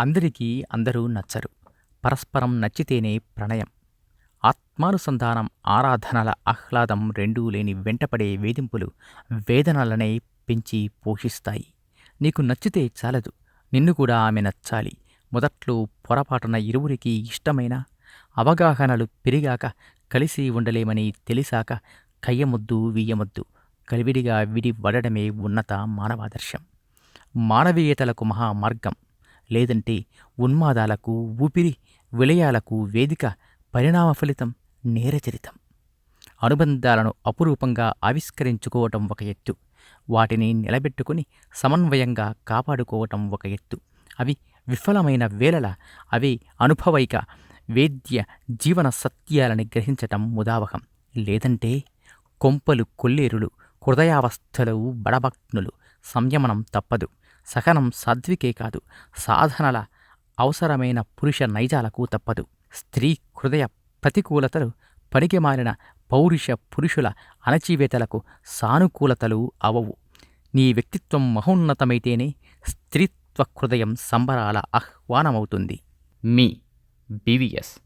అందరికీ అందరూ నచ్చరు. పరస్పరం నచ్చితేనే ప్రణయం. ఆత్మానుసంధానం ఆరాధనల ఆహ్లాదం రెండూ లేని వెంటపడే వేధింపులు వేదనలనే పెంచి పోషిస్తాయి. నీకు నచ్చితే చాలదు. నిన్ను కూడా ఆమె నచ్చాలి. మొదట్లో పొరపాటున ఇరువురికి ఇష్టమైన అవగాహనలు పెరిగాక కలిసి ఉండలేమని తెలిసాక కయ్యముద్దు వీయముద్దు కలివిడిగా విడి వడడమే ఉన్నత మానవాదర్శం. మానవీయతలకు మహా మార్గం. లేదంటే ఉన్మాదాలకు ఊపిరి విలయాలకు వేదిక పరిణామ ఫలితం నేరచరితం అనుబంధాలను అపురూపంగా ఆవిష్కరించుకోవటం ఒక ఎత్తు. వాటిని నిలబెట్టుకుని సమన్వయంగా కాపాడుకోవటం ఒక ఎత్తు. అవి విఫలమైన వేళల అవి అనుభవైక వేద్య జీవన సత్యాలని గ్రహించటం ముదావహం లేదంటే కొంపలు కొల్లేరులు హృదయావస్థలు బడభగ్నులు సంయమనం తప్పదు. సహనం సాధ్వికే కాదు. సాధనల అవసరమైన పురుష నైజాలకు తప్పదు. స్త్రీ హృదయ ప్రతికూలతలు పనికిమాలిన పౌరుష పురుషుల అణచివేతలకు సానుకూలతలు అవవు. నీ వ్యక్తిత్వం మహోన్నతమైతేనే స్త్రీత్వ హృదయం సంబరాల ఆహ్వానమవుతుంది. మీ బీవీఎస్